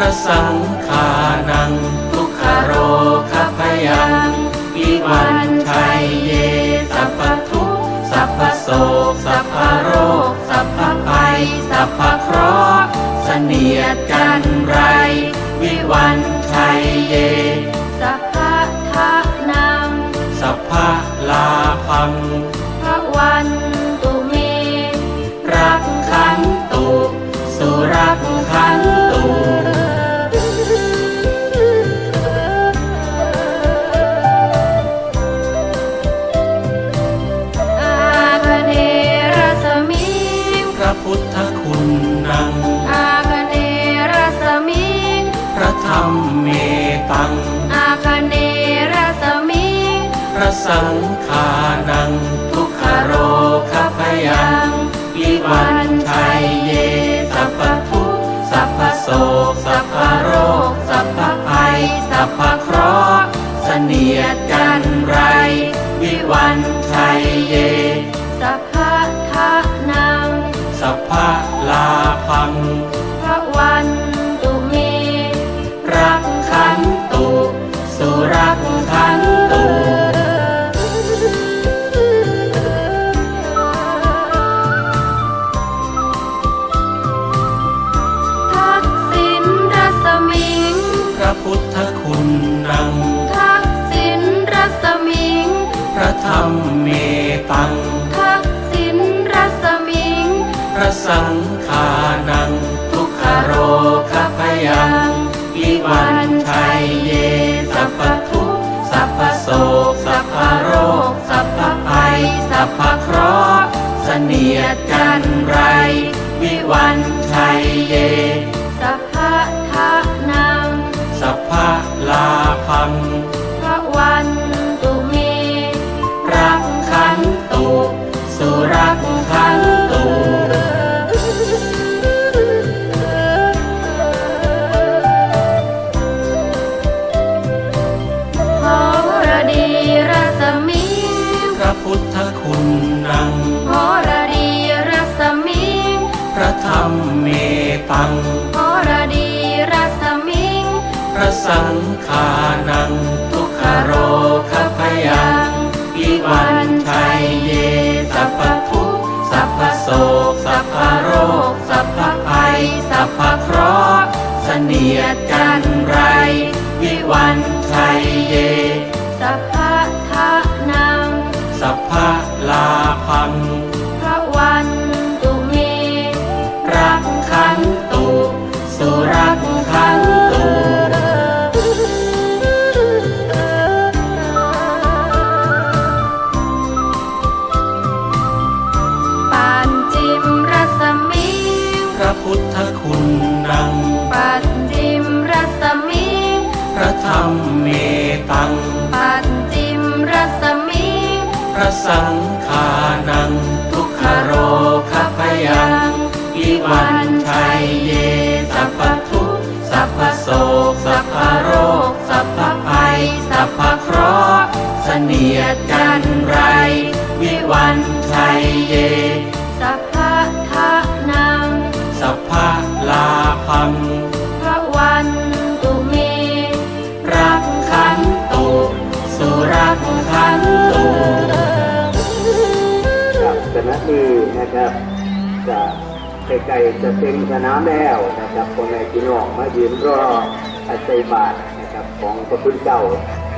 ระสังฆานัง ทุกขโรคพยังวิวันชัยเย สัพพทุกข์สัพพโศกสัพพโรค สัพพภัย สัพพเคราะห์เสนียดจันไร วิวันชัยเย สัพพะทะนัง สัพพะลาพังพระวัน สังขานัง ทุกขโรคพยังวิวันไทยเย สัพพทุกสัพพโส พระพุทธคุณนัง ทักษิณรสมิง พระธรรมเมตัง ทักษิณรสมิง พระสังฆานัง ทุกขโรคพยังวิวันชัยเย สัพพทุกข์สัพพโศก สัพพโรค สัพพภัย สัพพเคราะห์เสนียดจันไร วิวันชัยเย พั ระสังฆานัง ทุกขโรคพยังวิวันชัยเยสัพพทุกสัพพโศกสัพพโรค สัพพภัย สัพพเคราะห์เสนียดจันไรวิวันชัยเย เสนียดจันไร วิวันชัยเย สัพพะทะนัง สัพพะลาพัง พระวันตุเม รักขันตุ สุรักขันตุครับเจ้าหน้าที่นะครับจะใกล้ๆจะเต็มสนามแล้วนะครับคนในพี่น้องมายืนรออาศัยบาทนะครับของพระคุณเจ้า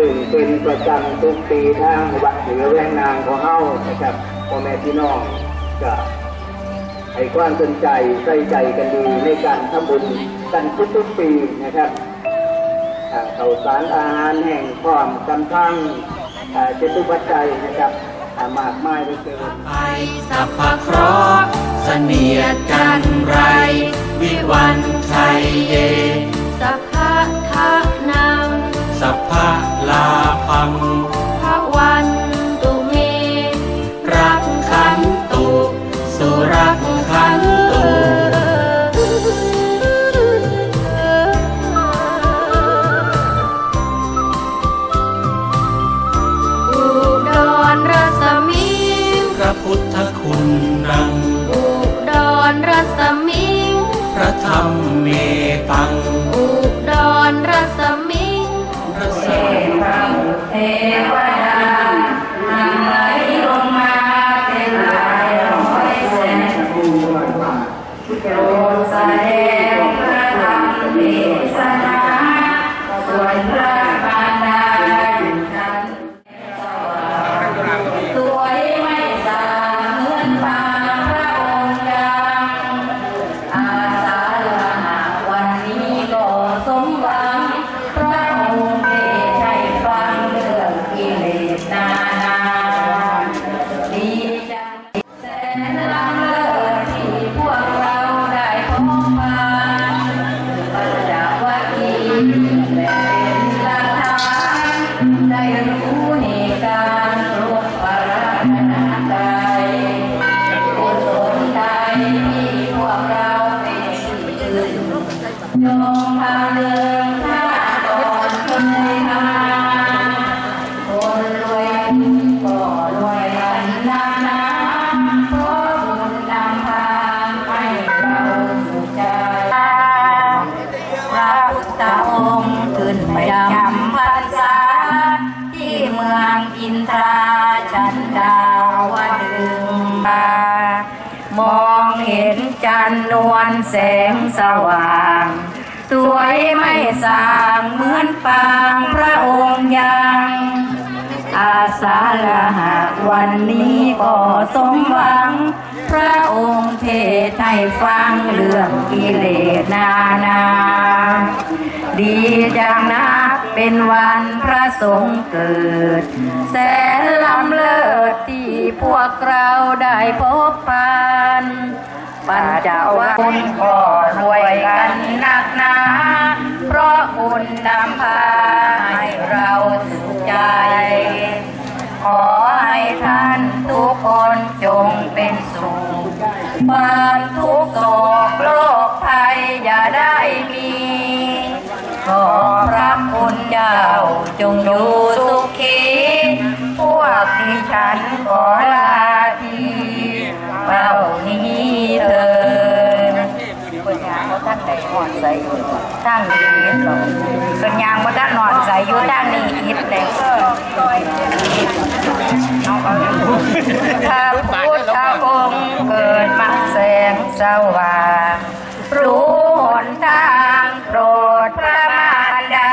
ซึ่งเป็นประจำทุกปีทางวัดเหนือแวงนางของเฮานะครับพ่อแม่พี่น้องก็ให้ความสนใจใส่ใจกันดีในการทำบุญกันทุกๆปีนะครับข่าวสารอาหารแห่งความกำลังเจตุปัจจัยนะครับมากมายไปเกินไปสัพพะเคราะห์เสนียดกันไร วิวันชัยเย สัพพะทะนา สัพพะลาพังพระวัน สว่าง สวยไม่สางเหมือนปางพระองค์ยัง อาสาฬหะวันนี้ก็สมหวัง พระองค์เทศให้ฟังเรื่องกิเลสนานา ดีจังนะเป็นวันพระสงฆ์เกิด แสนลำเลิศที่พวกเราได้พบผ่า ปัญจวัคคีย์ก็รวยกันหนักหนา เพราะคุณนำพาให้เราสุขใจ ขอให้ท่านทุกคนจงเป็นสุขความทุกข์โศกโรคภัยอย่าได้มี ขอพระคุณเจ้าจงอยู่สุขี อดใส่อยู่ท่านนี้อิดหรอกเป็นยางว่าท่านหอดใส่อยู่ท่านนี้อิดเลยเอาเอาพระพุทธองค์เกิดมาแสงสว่างรู้หนทางโปรดพระมารดา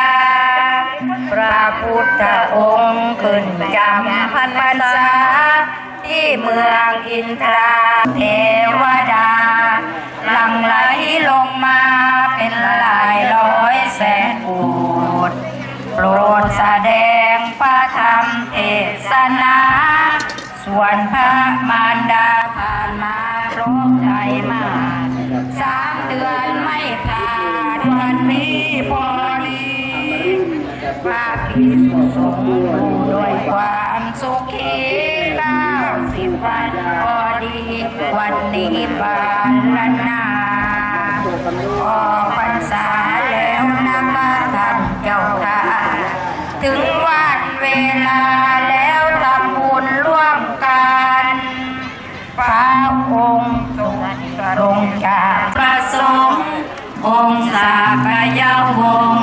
พระพุทธองค์ขึ้นจำพรรษาที่เมืองอินทราเท วนพระมารดาผ่านมาครบใจมาสามเดือนไม่ขาดวันนี้พอดีพระภิกษุสงฆ์อยู่ด้วยความสุขีเก้าสิบวันพอดี วันนี้บานละนาออพรรษาแล้วนะคะท่านเจ้าค่ะ ถึงวันเวลาแล้วทำบุญร่วมกัน พระองค์ทรงล งจากประสงค์องศากยาวง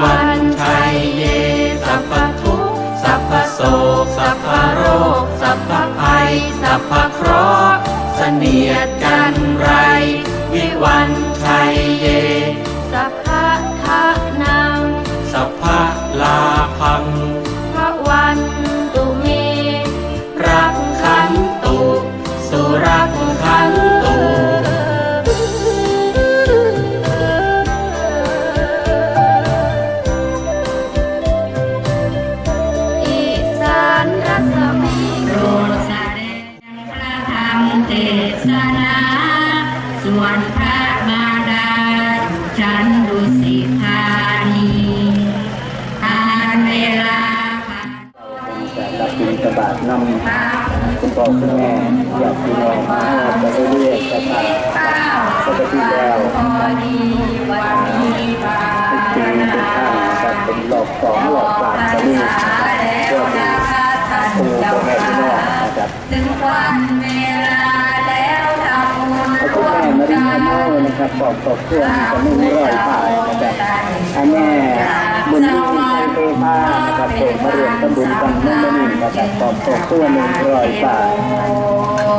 วิวันชัยเย สัพพทุกสัพพโศกสัพพโรค สัพพภัย สัพพเคราะห์เสนียดจันไร วิวันชัยเย วนพระมาดาอยู่ชั้นดุสิธานีทานเวลาผ่านจะรับบิณฑบาตนำคุณพ่อคุณแม่ญาติพี่น้องมาจะได้เรียกจะทานปกติแล้วพอดีวันนี้บาทุกปีทุกท่านนะเป็นรอบสองรอบสามจะมีเพื่อที่ครูพ่อแม่พี่น้องนะครับถึงวันเวลาำบุญขอบคุณแม่มาริอาโน่นะครับขอบขอบคุณจะไม่มีรอยผ่านนะครับอันแม่บุญยิ่งใจเทพานะครับผมมาเรียนตำบุญกันนั่นนี่นะครับขอบขอบคุณหนึ่งรอยผ่าน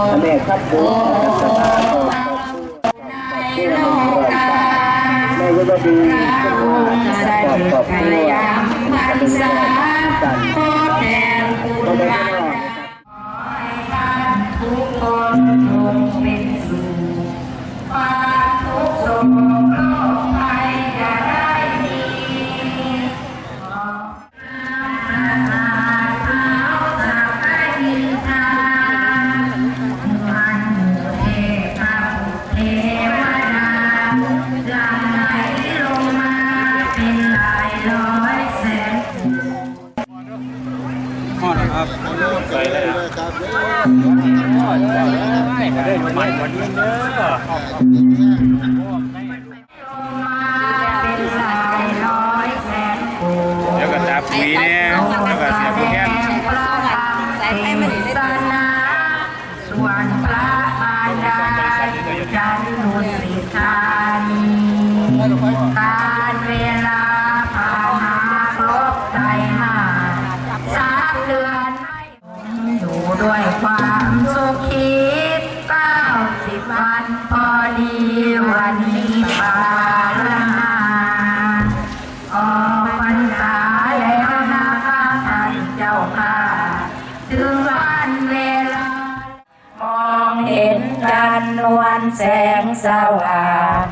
อันแม่ครับผมนะครับสถานขอบขอบคุณหนึ่งรอยผ่านแม่ก็ดีขึ้นมาขอบขอบคุณนะครับเป็นรอยผ่านขอแทนคุณก็ไม่บาได้ทุกคน สว่าง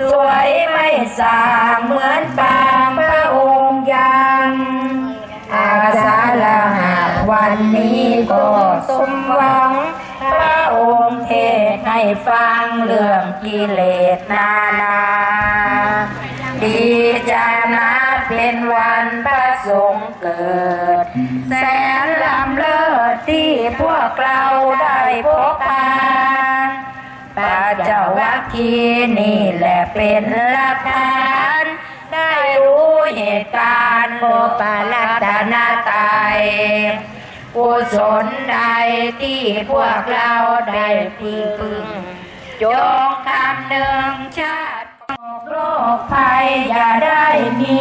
สวยไม่สางเหมือนปางพระองค์ยังอาสาฬหะวันนี้ก็สมหวัง พระองค์เทศให้ฟังเรื่องกิเลสนานา ดีจะนะเป็นวันพระสงฆ์เกิด แสนลำเลิศที่พวกเราได้พบกัน พระเจ้าวัคคีนี่แหละเป็นหลักฐาน ได้รู้เหตุการณ์โมปาลัตนาตายกุศลใดที่พวกเราได้พึงพึงจงคำหนึ่งชาติโรคภัยอย่าได้มี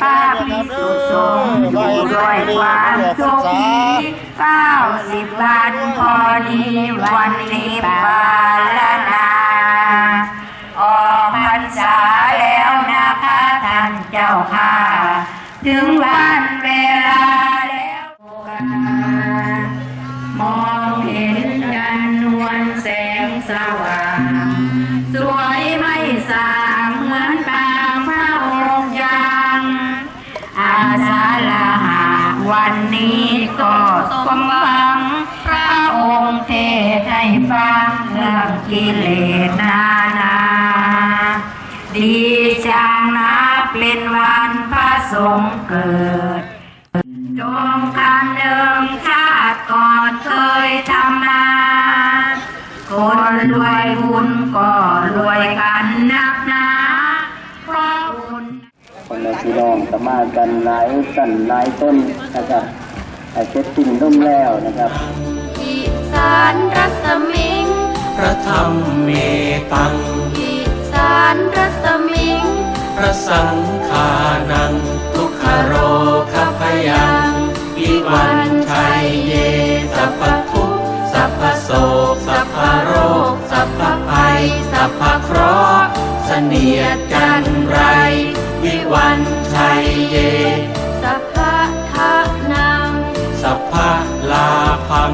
พระพิสุสงอยู่ด้วยความสุขีเก้าสิบวันพอดีวันนี้ปาลนาออกพรรษาแล้วนะคะท่านเจ้าค่ะ ถึงวันเวลาแล้วมองเห็นจันนวลแสงสว่าง นี้ก็สมหวัง พระองค์เทศให้ฟังเรื่องกิเลสนานา ดีจังนะเป็นวันพระสงฆ์เกิด จงคำหนึ่งชาติก่อนเคยทำมาคนรวยบุญก็รวยกันนักหนาเพราะบุญคนในพี่น้องสมากันหลายตันหลายต้นนะครับ เช็ดติ่งร่มแล้วนะครับอิสานรัศมิง พระธรรมเมตังอิสานรัศมิง พระสังฆานัง ทุกขโรคพยังอิวันชัยเยสัพทุสัพโศสัพโรค สัพภัย สัพเคราะห์เสนียดจันไร วิวันชัยเยสัพ พพะลาพัง